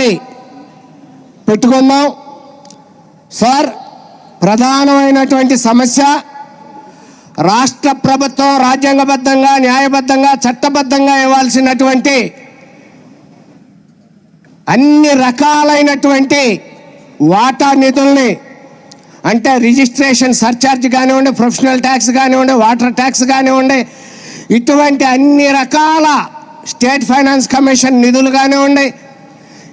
ఒకసారి పెట్టుకుందాం. సార్ ప్రధానమైనటువంటి సమస్య రాష్ట్ర ప్రభుత్వం రాజ్యాంగబద్ధంగా న్యాయబద్ధంగా చట్టబద్ధంగా ఇవ్వాల్సినటువంటి అన్ని రకాలైనటువంటి వాటా నిధుల్ని అంటే రిజిస్ట్రేషన్ సర్చార్జ్ కానివ్వండి ప్రొఫెషనల్ ట్యాక్స్ కానివ్వండి వాటర్ ట్యాక్స్ కానివ్వండి ఇటువంటి అన్ని రకాల స్టేట్ ఫైనాన్స్ కమిషన్ నిధులు కానివ్వండి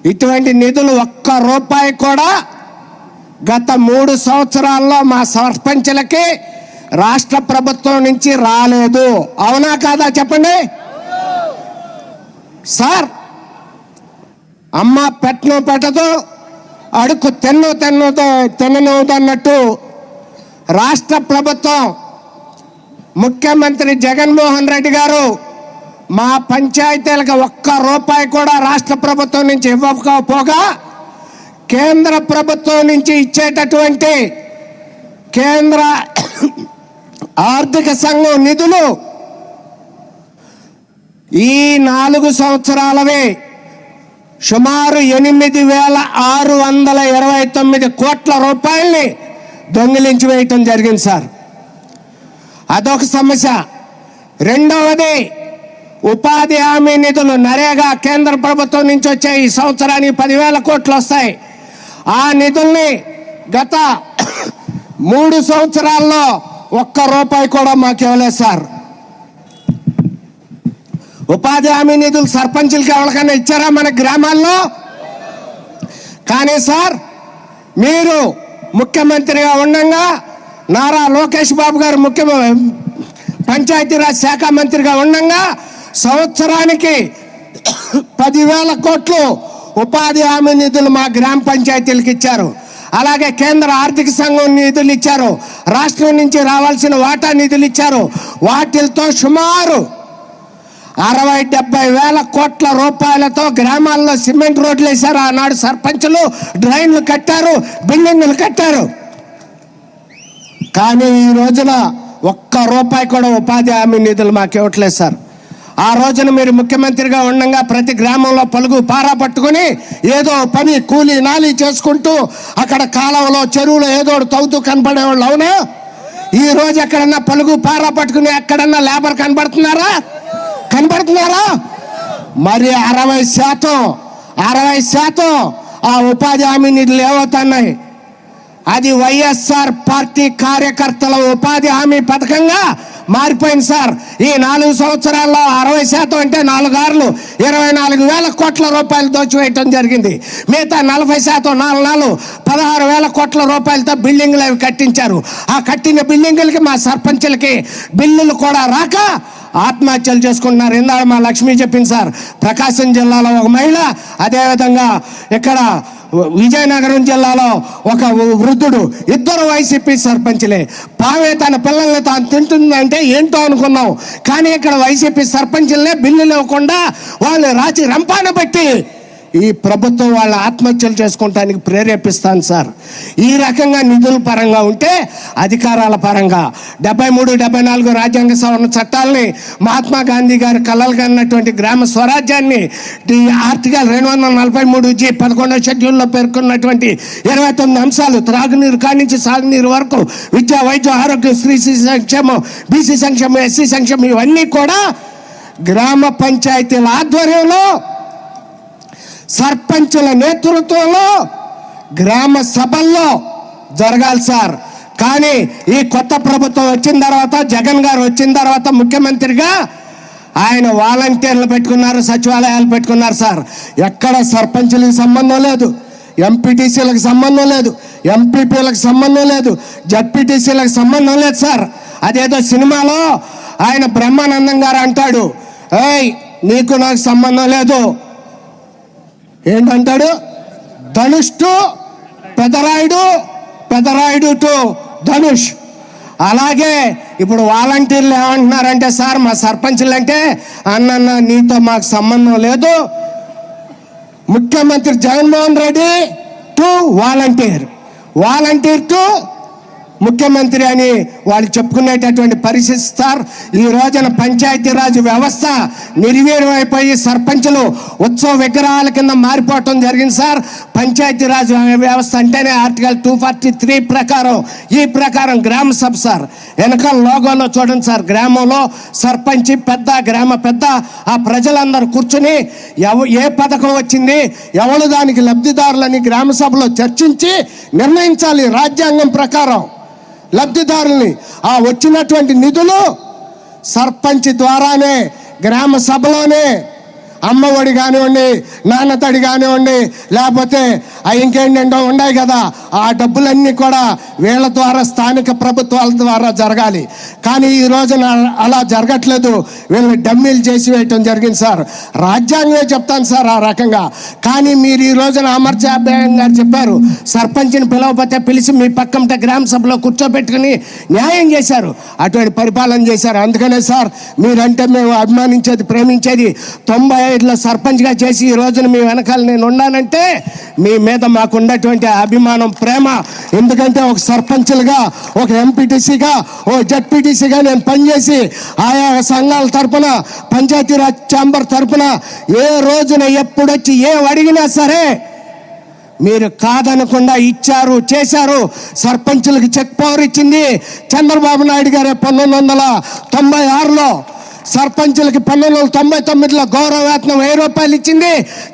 ఇటువంటి నిధులు ఒక్క రూపాయి కూడా గత మూడు సంవత్సరాల్లో మా సర్పంచులకి రాష్ట్ర ప్రభుత్వం నుంచి రాలేదు. అవునా కాదా చెప్పండి? సార్ అమ్మ పెట్టను పెట్టదు అడుగు తెన్ను తెన్ను తిననవుదు అన్నట్టు రాష్ట్ర ప్రభుత్వం ముఖ్యమంత్రి జగన్మోహన్ రెడ్డి గారు మా పంచాయతీలకు ఒక్క రూపాయి కూడా రాష్ట్ర ప్రభుత్వం నుంచి ఇవ్వకపోగా కేంద్ర ప్రభుత్వం నుంచి ఇచ్చేటటువంటి కేంద్ర ఆర్థిక సంఘం నిధులు ఈ నాలుగు సంవత్సరాలవే సుమారు ఎనిమిది వేల ఆరు వందల ఇరవై తొమ్మిది కోట్ల రూపాయల్ని దొంగిలించి వేయటం జరిగింది సార్. అదొక సమస్య. రెండవది ఉపాధి హామీ నిధులు నరేగా కేంద్ర ప్రభుత్వం నుంచి వచ్చే ఈ సంవత్సరానికి పదివేల కోట్లు వస్తాయి. ఆ నిధుల్ని గత మూడు సంవత్సరాల్లో ఒక్క రూపాయి కూడా మాకు ఇవ్వలేదు సార్. ఉపాధి హామీ నిధులు సర్పంచులకి ఎవరికైనా ఇచ్చారా మన గ్రామాల్లో? కానీ సార్ మీరు ముఖ్యమంత్రిగా ఉండగా నారా లోకేష్ బాబు గారు ముఖ్య పంచాయతీరాజ్ శాఖ మంత్రిగా ఉండగా సంవత్సరానికి పదివేల కోట్లు ఉపాధి హామీ నిధులు మా గ్రామ పంచాయతీలకు ఇచ్చారు. అలాగే కేంద్ర ఆర్థిక సంఘం నిధులు ఇచ్చారు. రాష్ట్రం నుంచి రావాల్సిన వాటా నిధులు ఇచ్చారు. వాటితో సుమారు అరవై డెబ్బై వేల కోట్ల రూపాయలతో గ్రామాల్లో సిమెంట్ రోడ్లు వేశారు. ఆనాడు సర్పంచులు డ్రైన్లు కట్టారు బిల్డింగ్లు కట్టారు. కానీ ఈ రోజున ఒక్క రూపాయి కూడా ఉపాధి హామీ నిధులు మాకు ఇవ్వట్లేదు సార్. ఆ రోజున మీరు ముఖ్యమంత్రిగా ఉండగా ప్రతి గ్రామంలో పలుగు పారా పట్టుకుని ఏదో పని కూలి నాలి చేసుకుంటూ అక్కడ కాలంలో చెరువులో ఏదో ఒకటి తవ్వుతూ కనపడేవాళ్ళు అవునా? ఈ రోజు ఎక్కడన్నా పలుగు పారా పట్టుకుని ఎక్కడన్నా లేబర్ కనబడుతున్నారా? కనబడుతున్నారా? మరి అరవై శాతం అరవై శాతం ఆ ఉపాధి హామీ నిధులు ఏమవుతున్నాయి అది వైఎస్ఆర్ పార్టీ కార్యకర్తల ఉపాధి హామీ పథకంగా మారిపోయింది సార్. ఈ నాలుగు సంవత్సరాల్లో అరవై శాతం అంటే నాలుగారులు ఇరవై నాలుగు వేల కోట్ల రూపాయలు దోచివేయటం జరిగింది. మిగతా నలభై శాతం నాలుగు నాలుగు పదహారు వేల కోట్ల రూపాయలతో బిల్డింగ్లు అవి కట్టించారు. ఆ కట్టిన బిల్డింగులకి మా సర్పంచులకి బిల్లులు కూడా రాక ఆత్మహత్యలు చేసుకుంటున్నారు. ఇందాక మా లక్ష్మి చెప్పింది సార్ ప్రకాశం జిల్లాలో ఒక మహిళ అదేవిధంగా ఇక్కడ విజయనగరం జిల్లాలో ఒక వృద్ధుడు ఇద్దరు వైసీపీ సర్పంచ్లే. పావే తన పిల్లల్ని తాను తింటుందంటే ఏంటో అనుకున్నాం కానీ ఇక్కడ వైసీపీ సర్పంచ్లనే బిల్లులు ఇవ్వకుండా వాళ్ళు రాచి రంపాన పెట్టి ఈ ప్రభుత్వం వాళ్ళ ఆత్మహత్యలు చేసుకోవటానికి ప్రేరేపిస్తాను సార్. ఈ రకంగా నిధుల పరంగా ఉంటే అధికారాల పరంగా డెబ్బై మూడు డెబ్బై నాలుగు రాజ్యాంగ సవరణ చట్టాలని మహాత్మా గాంధీ గారు కలలు కన్నటువంటి గ్రామ స్వరాజ్యాన్ని ఆర్టికల్ రెండు వందల నలభై మూడు జీ పదకొండవ షెడ్యూల్లో పేర్కొన్నటువంటి ఇరవై తొమ్మిది అంశాలు త్రాగునీరు కానించి నుంచి సాగునీరు వరకు విద్య వైద్య ఆరోగ్యం స్త్రీ సంక్షేమం బీసీ సంక్షేమం ఎస్సీ సంక్షేమం ఇవన్నీ కూడా గ్రామ పంచాయతీల ఆధ్వర్యంలో సర్పంచుల నేతృత్వంలో గ్రామ సభల్లో జరగాలి సార్. కానీ ఈ కొత్త ప్రభుత్వం వచ్చిన తర్వాత జగన్ గారు వచ్చిన తర్వాత ముఖ్యమంత్రిగా ఆయన వాలంటీర్లు పెట్టుకున్నారు సచివాలయాలు పెట్టుకున్నారు సార్. ఎక్కడ సర్పంచులకు సంబంధం లేదు ఎంపీటీసీలకు సంబంధం లేదు ఎంపీపీలకు సంబంధం లేదు జడ్పీటీసీలకు సంబంధం లేదు సార్. అదేదో సినిమాలో ఆయన బ్రహ్మానందం గారు అంటాడు ఏయ్ నీకు నాకు సంబంధం లేదు ఏంటంటాడు? Dhanush to Pedarayudu Pedarayudu to Dhanush. అలాగే ఇప్పుడు వాలంటీర్లు ఏమంటున్నారంటే సార్ మా సర్పంచులు అంటే అన్నన్న నీతో మాకు సంబంధం లేదు. ముఖ్యమంత్రి Jaganmohan Reddy to volunteer. Volunteer to ముఖ్యమంత్రి అని వాళ్ళు చెప్పుకునేటటువంటి పరిస్థితి సార్ ఈ రోజున పంచాయతీరాజ్ వ్యవస్థ నిర్వీర్యం అయిపోయి సర్పంచులు ఉత్సవ విగ్రహాల కింద మారిపోవటం జరిగింది సార్. పంచాయతీరాజ్ వ్యవస్థ అంటేనే ఆర్టికల్ టూ ఫార్టీ త్రీ ప్రకారం ఈ ప్రకారం గ్రామ సభ సార్. వెనకాల లోగోలో చూడండి సార్ గ్రామంలో సర్పంచ్ పెద్ద గ్రామ పెద్ద ఆ ప్రజలందరూ కూర్చుని ఎవ ఏ పథకం వచ్చింది ఎవరు దానికి లబ్ధిదారులని గ్రామ సభలో చర్చించి నిర్ణయించాలి రాజ్యాంగం ప్రకారం. లబ్ధిదారుల్ని. ఆ వచ్చినటువంటి నిధులు సర్పంచ్ ద్వారానే గ్రామ సభలోనే అమ్మఒడి కానివ్వండి నాన్నతడి కానివ్వండి లేకపోతే ఆ ఇంకేంటంటో ఉన్నాయి కదా ఆ డబ్బులన్నీ కూడా వీళ్ళ ద్వారా స్థానిక ప్రభుత్వాల ద్వారా జరగాలి. కానీ ఈ రోజున అలా జరగట్లేదు. వీళ్ళని డమ్మీలు చేసి వేయటం జరిగింది సార్. రాజ్యాంగమే చెప్తాను సార్ ఆ రకంగా. కానీ మీరు ఈ రోజున అమర్చాభ్యాయం గారు చెప్పారు సర్పంచ్ని పిలవకపోతే పిలిచి మీ పక్కంట గ్రామ సభలో కూర్చోబెట్టుకుని న్యాయం చేశారు. అటువంటి పరిపాలన చేశారు. అందుకనే సార్ మీరంటే మేము అభిమానించేది ప్రేమించేది తొంభై ఇట్లా సర్పంచ్గా చేసి ఈ రోజున మీ వెనకాల నేను ఉన్నానంటే మీ మీద మాకు ఉన్నటువంటి అభిమానం ప్రేమ. ఎందుకంటే ఒక సర్పంచ్లుగా ఒక ఎంపీటీసీగా ఓ జడ్పీటీసీగా నేను పనిచేసి ఆయా సంఘాల తరపున పంచాయతీరాజ్ ఛాంబర్ తరపున ఏ రోజున ఎప్పుడొచ్చి ఏం అడిగినా సరే మీరు కాదనకుండా ఇచ్చారు చేశారు. సర్పంచులకు చెక్ పవర్ ఇచ్చింది చంద్రబాబు నాయుడు గారే పంతొమ్మిది వందల తొంభై ఆరులో. సర్పంచులకి పంతొమ్మిది వందల తొంభై తొమ్మిదిలో గౌరవ వేతనం వెయ్యి రూపాయలు ఇచ్చింది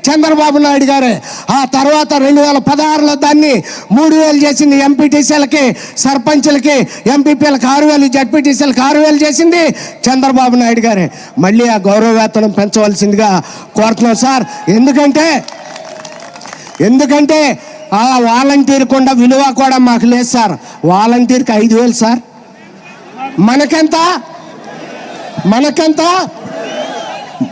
చంద్రబాబు నాయుడు గారే. ఆ తర్వాత రెండు వేల పదహారులో దాన్ని మూడు వేలు చేసింది ఎంపీటీసీలకి సర్పంచులకి ఎంపీపీలకు ఆరు వేలు జడ్పీటీసీలకు ఆరు వేలు చేసింది చంద్రబాబు నాయుడు గారే. మళ్ళీ ఆ గౌరవ వేతనం పెంచవలసిందిగా కోరుతున్నాం సార్. ఎందుకంటే ఎందుకంటే ఆ వాలంటీర్ కొండ విలువ కూడా మాకు లేదు సార్. వాలంటీర్కి ఐదు వేలు సార్. మనకెంత? మనకెంత?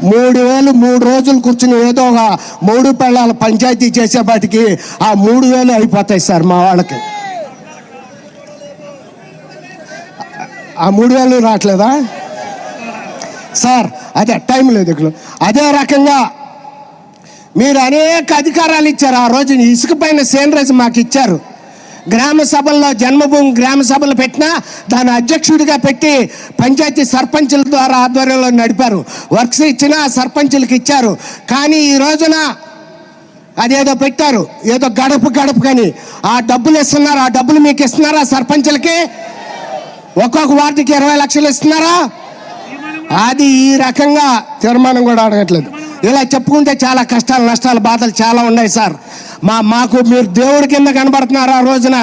మూడు వేలు మూడు రోజులు కూర్చుని ఏదో ఒక మూడు పెళ్ళాల పంచాయతీ చేసేపాటికి ఆ మూడు వేలు అయిపోతాయి సార్ మా వాళ్ళకి. ఆ మూడు వేలు రావట్లేదా? సార్ అదే టైం లేదు ఇక్కడ. అదే రకంగా మీరు అనేక అధికారాలు ఇచ్చారు. ఆ రోజు ఇసుక పైన సేనరేజ్ మాకు ఇచ్చారు. గ్రామ సభల్లో జన్మభూమి గ్రామ సభలు పెట్టినా దాని అధ్యక్షుడిగా పెట్టి పంచాయతీ సర్పంచుల ద్వారా ఆధ్వర్యంలో నడిపారు. వర్క్స్ ఇచ్చినా సర్పంచులకు ఇచ్చారు. కానీ ఈ రోజున అదేదో పెట్టారు. ఏదో గడప గడప కానీ ఆ డబ్బులు ఇస్తున్నారు? ఆ డబ్బులు మీకు ఇస్తున్నారా సర్పంచులకి? ఒక్కొక్క వార్డుకి ఇరవై లక్షలు ఇస్తున్నారా? అది ఈ రకంగా తీర్మానం కూడా అడగట్లేదు. ఇలా చెప్పుకుంటే చాలా కష్టాలు నష్టాలు బాధలు చాలా ఉన్నాయి సార్. మా మాకు మీరు దేవుడి కింద కనబడుతున్నారు ఆ రోజున.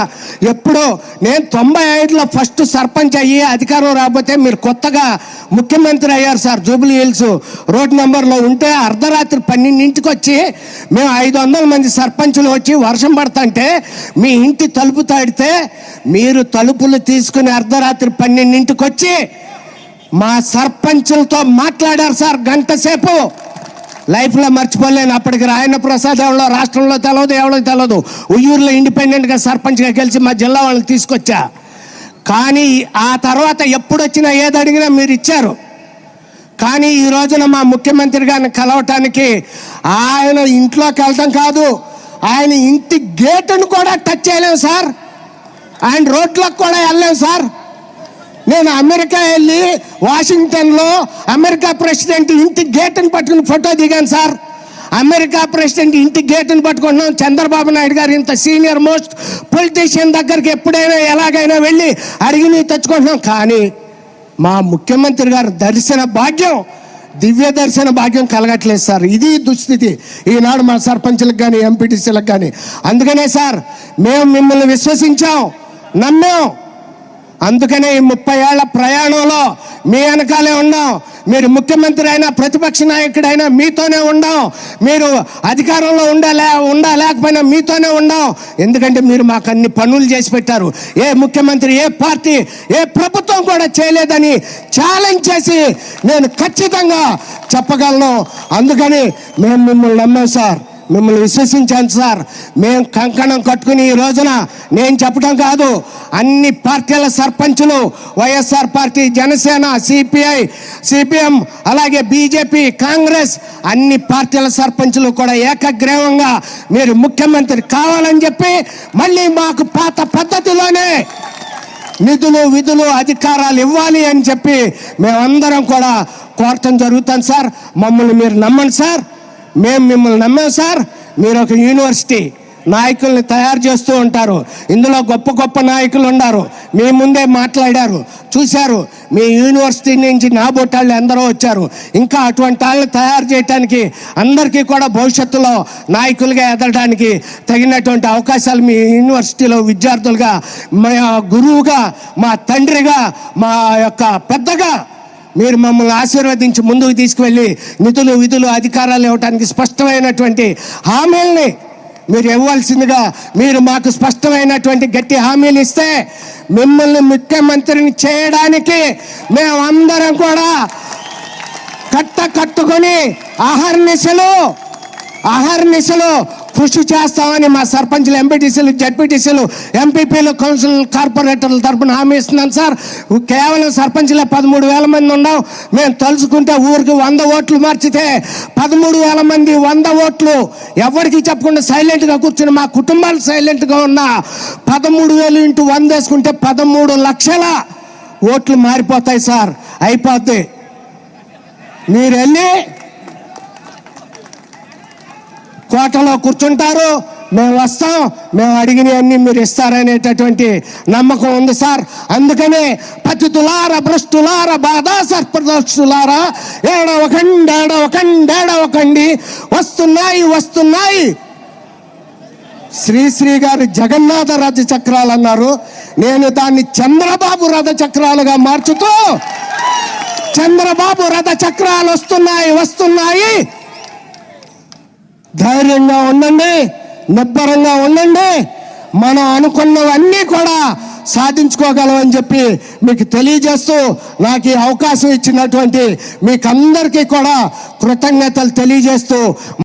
ఎప్పుడో నేను తొంభై ఐదులో ఫస్ట్ సర్పంచ్ అయ్యి అధికారం రాకపోతే మీరు కొత్తగా ముఖ్యమంత్రి అయ్యారు సార్ జూబ్లీ హిల్స్. రోడ్ నెంబర్లో ఉంటే అర్ధరాత్రి పన్నెండింటికి వచ్చి మేము ఐదు వందల మంది సర్పంచులు వచ్చి వర్షం పడుతుంటే మీ ఇంటి తలుపు తాడితే మీరు తలుపులు తీసుకుని అర్ధరాత్రి పన్నెండింటికి వచ్చి మా సర్పంచులతో మాట్లాడారు సార్ గంట సేపు. లైఫ్లో మర్చిపోలేను. అప్పటికి రాయన ప్రసాదంలో రాష్ట్రంలో తెలవదు ఎవరికి తెలవదు. ఉయ్యూరులో ఇండిపెండెంట్గా సర్పంచ్గా గెలిచి మా జిల్లా వాళ్ళని తీసుకొచ్చా. కానీ ఆ తర్వాత ఎప్పుడు వచ్చినా ఏది అడిగినా మీరు ఇచ్చారు. కానీ ఈ రోజున మా ముఖ్యమంత్రి గారిని కలవటానికి ఆయన ఇంట్లోకి వెళ్ళటం కాదు. ఆయన ఇంటి గేటును కూడా టచ్ చేయలేము సార్. ఆయన రోడ్లకు కూడా వెళ్ళలేము సార్. నేను అమెరికా వెళ్ళి వాషింగ్టన్లో అమెరికా ప్రెసిడెంట్ ఇంటి గేట్ని పట్టుకుని ఫోటో దిగాను సార్. అమెరికా ప్రెసిడెంట్ ఇంటి గేట్ని పట్టుకుంటున్నాం చంద్రబాబు నాయుడు గారు ఇంత సీనియర్ మోస్ట్ పొలిటీషియన్ దగ్గరికి ఎప్పుడైనా ఎలాగైనా వెళ్ళి అడిగి తెచ్చుకుంటున్నాం. కానీ మా ముఖ్యమంత్రి గారు దర్శన భాగ్యం దివ్య దర్శన భాగ్యం కలగట్లేదు సార్. ఇది దుస్థితి. ఈనాడు మా సర్పంచ్లకు కానీ ఎంపీటీసీలకు కానీ అందుకనే సార్ మేము మిమ్మల్ని విశ్వసించాం నమ్మాం. అందుకనే ఈ ముప్పై ఏళ్ళ ప్రయాణంలో మీ వెనకాలే ఉన్నాం. మీరు ముఖ్యమంత్రి అయినా ప్రతిపక్ష నాయకుడైనా మీతోనే ఉండాం మీరు అధికారంలో ఉండాలే ఉండా లేకపోయినా మీతోనే ఉండాం ఎందుకంటే మీరు మాకు అన్ని పనులు చేసి పెట్టారు. ఏ ముఖ్యమంత్రి ఏ పార్టీ ఏ ప్రభుత్వం కూడా చేయలేదని ఛాలెంజ్ చేసి నేను ఖచ్చితంగా చెప్పగలను. అందుకని మేము మిమ్మల్ని నమ్మాం సార్. మిమ్మల్ని విశ్వసించాను సార్. మేము కంకణం కట్టుకుని ఈ రోజున నేను చెప్పడం కాదు అన్ని పార్టీల సర్పంచులు YSR party Janasena CPI CPM అలాగే బీజేపీ కాంగ్రెస్ అన్ని పార్టీల సర్పంచులు కూడా ఏకగ్రీవంగా మీరు ముఖ్యమంత్రి కావాలని చెప్పి మళ్ళీ మాకు పాత పద్ధతిలోనే నిధులు విధులు అధికారాలు ఇవ్వాలి అని చెప్పి మేమందరం కూడా కోరటం జరుగుతుంది సార్. మమ్మల్ని మీరు నమ్మండి సార్. మేము మిమ్మల్ని నమ్మాం సార్. మీరు ఒక యూనివర్సిటీ నాయకుల్ని తయారు చేస్తూ ఉంటారు. ఇందులో గొప్ప గొప్ప నాయకులు ఉన్నారు. మీ ముందే మాట్లాడారు. చూశారు. మీ యూనివర్సిటీ నుంచి నాబొట్టాళ్ళు ఎందరో వచ్చారు. ఇంకా అటువంటి వాళ్ళని తయారు చేయడానికి అందరికీ కూడా భవిష్యత్తులో నాయకులుగా ఎదగడానికి తగినటువంటి అవకాశాలు మీ యూనివర్సిటీలో విద్యార్థులుగా మా గురువుగా మా తండ్రిగా మా యొక్క పెద్దగా మీరు మమ్మల్ని ఆశీర్వదించి ముందుకు తీసుకువెళ్ళి నిధులు విధులు అధికారాలు ఇవ్వడానికి స్పష్టమైనటువంటి హామీల్ని మీరు ఇవ్వాల్సిందిగా మీరు మాకు స్పష్టమైనటువంటి గట్టి హామీలు ఇస్తే మిమ్మల్ని ముఖ్యమంత్రిని చేయడానికి మేమందరం కూడా కట్ట కట్టుకొని అహర్నిశలు అహర్నిశలు కృషి చేస్తామని మా సర్పంచ్లు ఎంపీటీసీలు జడ్పీటీసీలు ఎంపీపీలు కౌన్సిల్ కార్పొరేటర్ల తరపున హామీ ఇస్తున్నాను సార్. కేవలం సర్పంచ్లే పదమూడు వేల మంది ఉన్నాం. మేము తలుచుకుంటే ఊరికి వంద ఓట్లు మార్చితే పదమూడు వేల మంది వంద ఓట్లు ఎవరికి చెప్పకుండా సైలెంట్గా కూర్చుని మా కుటుంబాలు సైలెంట్గా ఉన్న పదమూడు వేలు ఇంటూ వంద వేసుకుంటే పదమూడు లక్షల ఓట్లు మారిపోతాయి సార్. అయిపోద్ది. మీరు వెళ్ళి కోటలో కూర్చుంటారు. మేము వస్తాం. మేము అడిగినవన్నీ మీరు ఇస్తారనేటటువంటి నమ్మకం ఉంది సార్. అందుకనే పతితులార భ్రష్టులార బాధా సర్పదోషులారా ఏడవకండి ఏడ ఒకండి వస్తున్నాయి వస్తున్నాయి. శ్రీశ్రీ గారు జగన్నాథ రథ చక్రాలు అన్నారు. నేను దాన్ని చంద్రబాబు రథ చక్రాలుగా మార్చుతూ చంద్రబాబు రథ చక్రాలు వస్తున్నాయి వస్తున్నాయి. ధైర్యంగా ఉండండి నిబ్బరంగా ఉండండి. మనం అనుకున్నవన్నీ కూడా సాధించుకోగలమని చెప్పి మీకు తెలియజేస్తూ నాకు ఈ అవకాశం ఇచ్చినటువంటి మీకు అందరికీ కూడా కృతజ్ఞతలు తెలియజేస్తూ